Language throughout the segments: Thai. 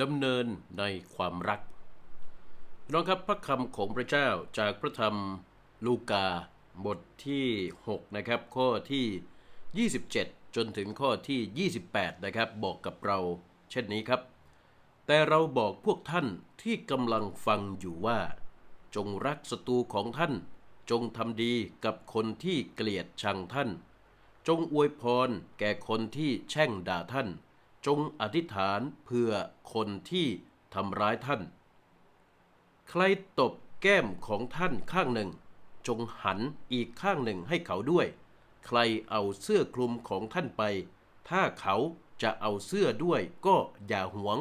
ดำเนินในความรักพี่น้องครับพระคำของพระเจ้าจากพระธรรมลูกาบทที่ 6 นะครับ ข้อที่ 27 จนถึงข้อที่ 28 นะครับ บอกกับเรา เช่นนี้ครับ แต่เราบอกพวกท่านที่กำลังฟังอยู่ว่า จงรักศัตรูของท่าน จงทำดีกับคนที่เกลียดชังท่าน จงอวยพรแก่คนที่แช่งด่าท่าน จงอธิษฐานเพื่อคนที่ทำร้ายท่าน ใครตบแก้มของท่านข้างหนึ่ง จงหันอีกข้างหนึ่งให้เขาด้วย ใครเอาเสื้อคลุมของท่านไป ถ้าเขาจะเอาเสื้อด้วยก็อย่าหวง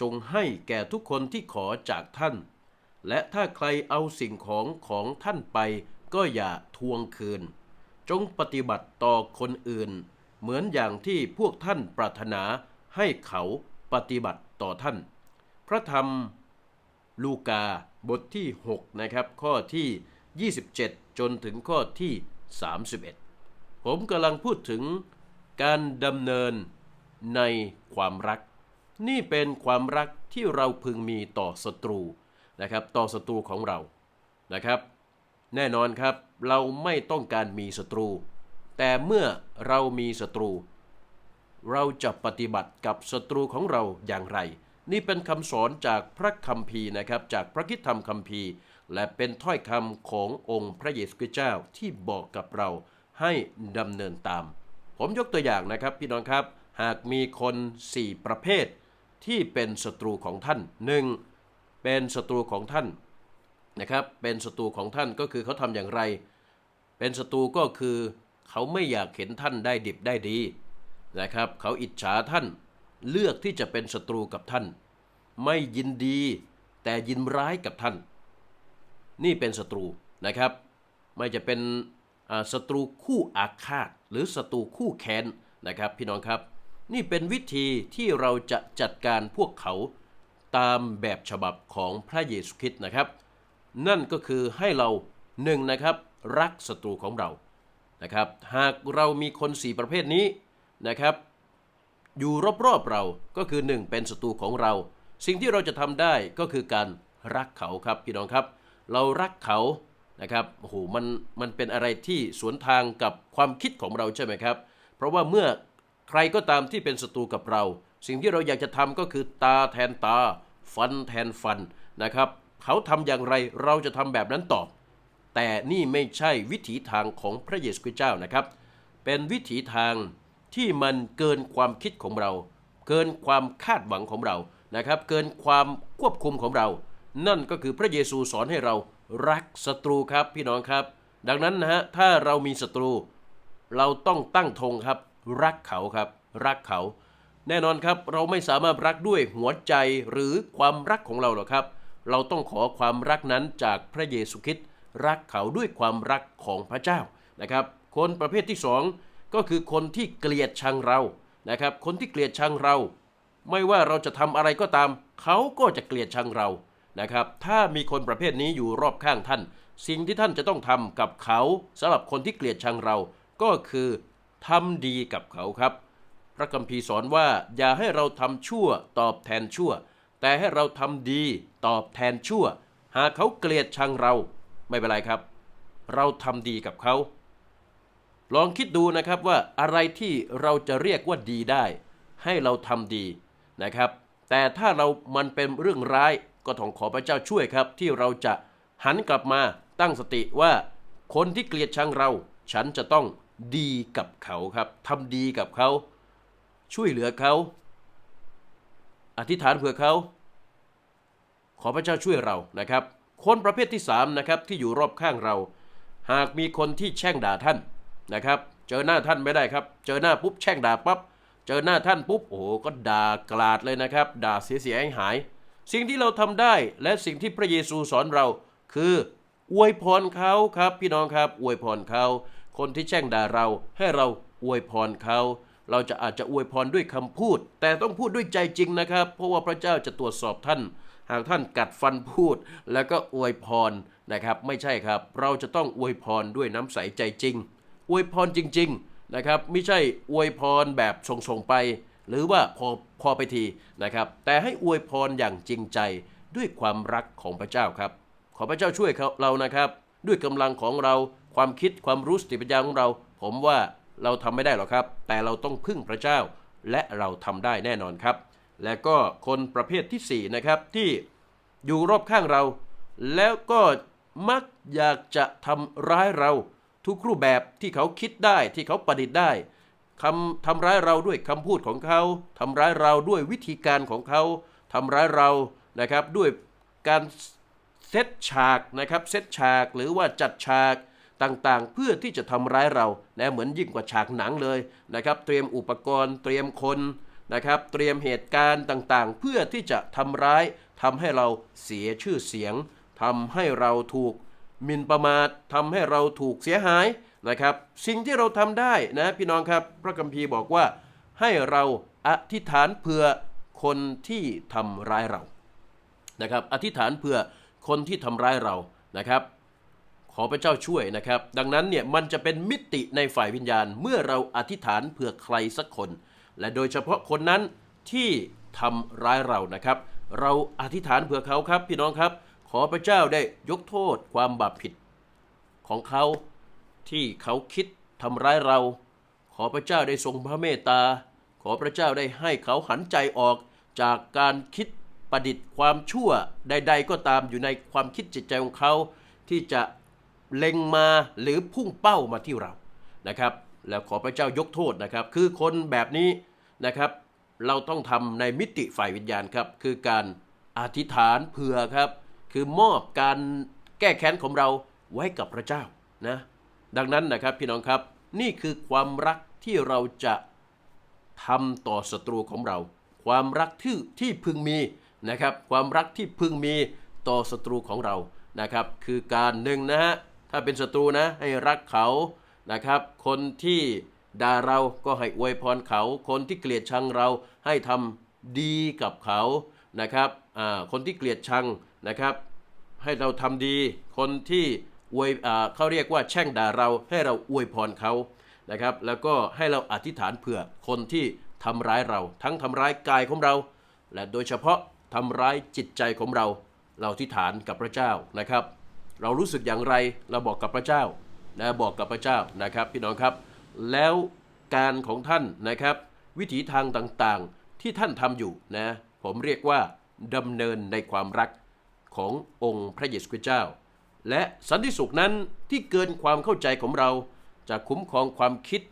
จงให้แก่ทุกคนที่ขอจากท่าน และถ้าใครเอาสิ่งของของท่านไปก็อย่าทวงคืน จงปฏิบัติต่อคนอื่น เหมือนอย่างที่พวกท่านปรารถนาให้เขาปฏิบัติต่อท่าน พระธรรมลูกาบทที่ 6 นะครับ ข้อที่ 27 จนถึงข้อที่ 31 ผมกำลังพูดถึงการดำเนินในความรัก นี่เป็นความรักที่เราพึงมีต่อศัตรูนะครับ ต่อศัตรูของเรานะครับ แน่นอนครับเราไม่ต้องการมีศัตรู แต่เมื่อเรามีศัตรู เราจะปฏิบัติกับศัตรูของเราอย่างไร นี่เป็นคำสอนจากพระคัมภีร์นะครับจากพระคิดธรรมคัมภีร์ และเป็นถ้อยคำขององค์พระเยซูคริสต์เจ้าที่บอกกับเราให้ดำเนินตาม ผมยกตัวอย่างนะครับพี่น้องครับหากมีคน 4 ประเภท ที่เป็นศัตรูของท่าน 1. เป็นศัตรูของท่านนะครับเป็นศัตรูของท่านก็คือเขาทำอย่างไร เป็นศัตรูก็คือ เขาไม่อยากเห็นท่านได้ดิบได้ดีนะครับ เขาอิจฉาท่านเลือกที่จะเป็นศัตรูกับท่าน ไม่ยินดี แต่ยินร้ายกับท่าน นี่เป็นศัตรูนะครับ ไม่จะเป็นศัตรูคู่อาฆาต หรือศัตรูคู่แค้นนะครับ พี่น้องครับ นี่เป็นวิธีที่เราจะจัดการพวกเขาตามแบบฉบับของพระเยซูคริสต์นะครับ นั่นก็คือให้เราหนึ่งนะครับ รักศัตรูของเรา นะครับ หากเรามีคนสี่ประเภทนี้นะครับ อยู่รอบๆเราก็คือ 1 เป็นศัตรูของเรา สิ่งที่เราจะทำได้ก็คือการรักเขาครับพี่น้องครับ เรารักเขานะครับโอ้โหมันมันเป็นอะไรที่สวนทางกับความคิดของเราใช่ไหมครับ เพราะว่าเมื่อใครก็ตามที่เป็นศัตรูกับเรา สิ่งที่เราอยากจะทำก็คือตาแทนตา ฟันแทนฟันนะครับ เขาทำอย่างไรเราจะทำแบบนั้นตอบ แต่นี่ไม่ใช่วิถีทางของพระเยซูคริสต์เจ้านะครับ เป็นวิถีทางที่มันเกินความคิดของเรา เกินความคาดหวังของเรานะครับ เกินความควบคุมของเรา นั่นก็คือพระเยซูสอนให้เรารักศัตรูครับพี่น้องครับ ดังนั้นนะฮะถ้าเรามีศัตรู เราต้องตั้งธงครับ รักเขาครับ รักเขา แน่นอนครับเราไม่สามารถรักด้วยหัวใจหรือความรักของเราหรอกครับ เราต้องขอความรักนั้นจากพระเยซูคริสต์ รักเขาด้วยความรักของพระเจ้านะครับ คนประเภทที่สองก็คือคนที่เกลียดชังเรานะครับ คนที่เกลียดชังเรา ไม่ว่าเราจะทำอะไรก็ตาม เขาก็จะเกลียดชังเรานะครับ ถ้ามีคนประเภทนี้อยู่รอบข้างท่าน สิ่งที่ท่านจะต้องทำกับเขาสำหรับคนที่เกลียดชังเรา ก็คือทำดีกับเขาครับ พระคัมภีร์สอนว่าอย่าให้เราทำชั่วตอบแทนชั่ว แต่ให้เราทำดีตอบแทนชั่ว หากเขาเกลียดชังเรา ไม่เป็นไรครับ เราทำดีกับเขา ลองคิดดูนะครับว่าอะไรที่เราจะเรียกว่าดีได้ ให้เราทำดีนะครับ แต่ถ้าเรามันเป็นเรื่องร้ายก็ต้องขอพระเจ้าช่วยครับ ที่เราจะหันกลับมาตั้งสติว่า คนที่เกลียดชังเรา ฉันจะต้องดีกับเขาครับทำดีกับเขา ช่วยเหลือเขาอธิษฐานเผื่อเขา ขอพระเจ้าช่วยเรานะครับ คนประเภทที่3นะครับที่อยู่รอบข้างเรา หากมีคนที่แช่งด่าท่านนะครับ เจอหน้าท่านไม่ได้ครับ เจอหน้าปุ๊บแช่งด่าปั๊บเจอหน้าท่านปุ๊บโอ้โหก็ด่ากลาดเลยนะครับ ด่าเสียเสียหายหาย สิ่งที่เราทำได้และสิ่งที่พระเยซูสอนเรา คืออวยพรเขาครับ พี่น้องครับอวยพรเขาคนที่แช่งด่าเราให้เราอวยพรเขา เราจะอาจจะอวยพรด้วยคำพูด แต่ต้องพูดด้วยใจจริงนะครับ เพราะว่าพระเจ้าจะตรวจสอบท่าน หากท่านกัดฟันพูด แล้วก็อวยพรนะครับ ไม่ใช่ครับ เราจะต้องอวยพรด้วยน้ำใสใจจริง อวยพรจริง ๆนะครับ ไม่ใช่อวยพรแบบส่งๆไป หรือว่าพอพอไปทีนะครับ แต่ให้อวยพรอย่างจริงใจด้วยความรักของพระเจ้าครับ ขอพระเจ้าช่วยเรานะครับ ด้วยกำลังของเราความคิดความรู้สติปัญญาของเรา ผมว่า เราทำไม่ได้หรอกครับ แต่เราต้องพึ่งพระเจ้า และเราทำได้แน่นอนครับ และก็คนประเภทที่สี่นะครับที่อยู่รอบข้างเรา แล้วก็มักอยากจะทำร้ายเราทุกรูปแบบที่เขาคิดได้ที่เขาประดิษฐ์ได้คำทำร้ายเราด้วยคำพูดของเขาทำร้ายเราด้วยวิธีการของเขาทำร้ายเรานะครับด้วยการเซตฉากนะครับเซตฉากหรือว่าจัดฉาก ต่างๆ เพื่อที่จะทำร้ายเรานะเหมือนยิ่งกว่าฉากหนังเลยนะครับ เตรียมอุปกรณ์ เตรียมคนนะครับ เตรียมเหตุการณ์ต่างๆ เพื่อที่จะทำร้ายทำให้เราเสียชื่อเสียงทำให้เราถูกมินประมาททำให้เราถูกเสียหายนะครับ สิ่งที่เราทำได้นะพี่น้องครับ พระคัมภีร์บอกว่าให้เราอธิษฐานเพื่อคนที่ทำร้ายเรานะครับ อธิษฐานเพื่อคนที่ทำร้ายเรานะครับ ขอพระเจ้าช่วยนะครับ ดังนั้นเนี่ยมันจะเป็นมิติในฝ่ายวิญญาณ เมื่อเราอธิษฐานเผื่อใครสักคน และโดยเฉพาะคนนั้นที่ทำร้ายเรานะครับ เราอธิษฐานเผื่อเขาครับ พี่น้องครับ ขอพระเจ้าได้ยกโทษความบาปผิด ของเขาที่เขาคิดทำร้ายเรา ขอพระเจ้าได้ทรงพระเมตตา ขอพระเจ้าได้ให้เขาหันใจออกจากการคิดประดิษฐ์ความชั่วใด ๆ ก็ตามอยู่ในความคิดจิตใจของเขา ที่จะ เล็งมาหรือพุ่งเป้ามาที่เรานะครับ แล้วขอพระเจ้ายกโทษนะครับ คือคนแบบนี้นะครับ เราต้องทำในมิติฝ่ายวิญญาณครับ คือการอธิษฐานเผื่อครับ คือมอบการแก้แค้นของเราไว้กับพระเจ้านะดังนั้นนะครับพี่น้องครับนี่คือความรักที่เราจะทำต่อศัตรูของเรา ความรักที่ที่พึงมีนะครับ ความรักที่พึงมีต่อศัตรูของเรานะครับ คือการหนึ่งนะฮะ ถ้าเป็นศัตรูนะให้รักเขานะครับ คนที่ด่าเราก็ให้อวยพรเขา คนที่เกลียดชังเราให้ทำดีกับเขานะครับอ่าคนที่เกลียดชังนะครับ ให้เราทำดี คนที่อวยอ่าเขาเรียกว่าแช่งด่าเราให้เราอวยพรเขานะครับ แล้วก็ให้เราอธิษฐานเผื่อคนที่ทำร้ายเรา ทั้งทำร้ายกายของเรา และโดยเฉพาะทำร้ายจิตใจของเรา เราอธิษฐานกับพระเจ้านะครับ เรารู้สึกอย่างไรเราบอกกับพระเจ้านะบอกกับพระเจ้านะครับพี่น้องครับแล้วการของท่านนะครับ วิถีทางต่างๆที่ท่านทำอยู่นะผมเรียกว่าดำเนินในความรักขององค์พระเยซูคริสต์เจ้า และสันติสุขนั้นที่เกินความเข้าใจของเราจะคุ้มครองความคิด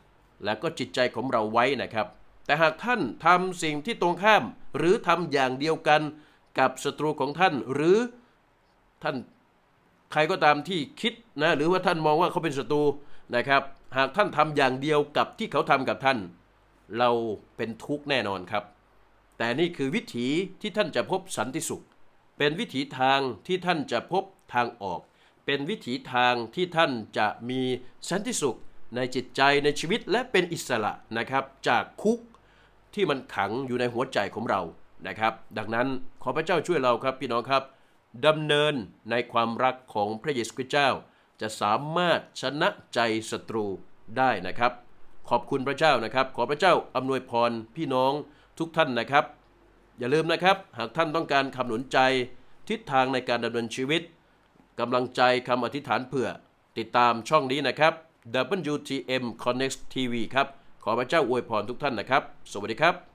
และก็จิตใจของเราไว้นะครับ แต่หากท่านทำสิ่งที่ตรงข้าม หรือทำอย่างเดียวกันกับศัตรูของท่านหรือท่าน ใครก็ตามที่คิดนะหรือว่าท่านมองว่าเขาเป็นศัตรูนะครับ หากท่านทำอย่างเดียวกับที่เขาทำกับท่าน เราเป็นทุกข์แน่นอนครับ แต่นี่คือวิถีที่ท่านจะพบสันติสุข เป็นวิถีทางที่ท่านจะพบทางออก เป็นวิถีทางที่ท่านจะมีสันติสุข ในจิตใจในชีวิตและเป็นอิสระนะครับ จากคุกที่มันขังอยู่ในหัวใจของเรานะครับ ดังนั้นขอพระเจ้าช่วยเราครับพี่น้องครับ ดำเนินในความรักของพระเยซูคริสต์เจ้า จะสามารถชนะใจศัตรูได้นะครับ ขอบคุณพระเจ้านะครับ ขอพระเจ้าอำนวยพรพี่น้องทุกท่านนะครับ อย่าลืมนะครับ หากท่านต้องการคำหนุนใจทิศทางในการดำเนินชีวิตกำลังใจคำอธิษฐานเผื่อ ติดตามช่องนี้นะครับ WTM Connect TV ครับ ขอพระเจ้าอวยพรทุกท่านนะครับ สวัสดีครับ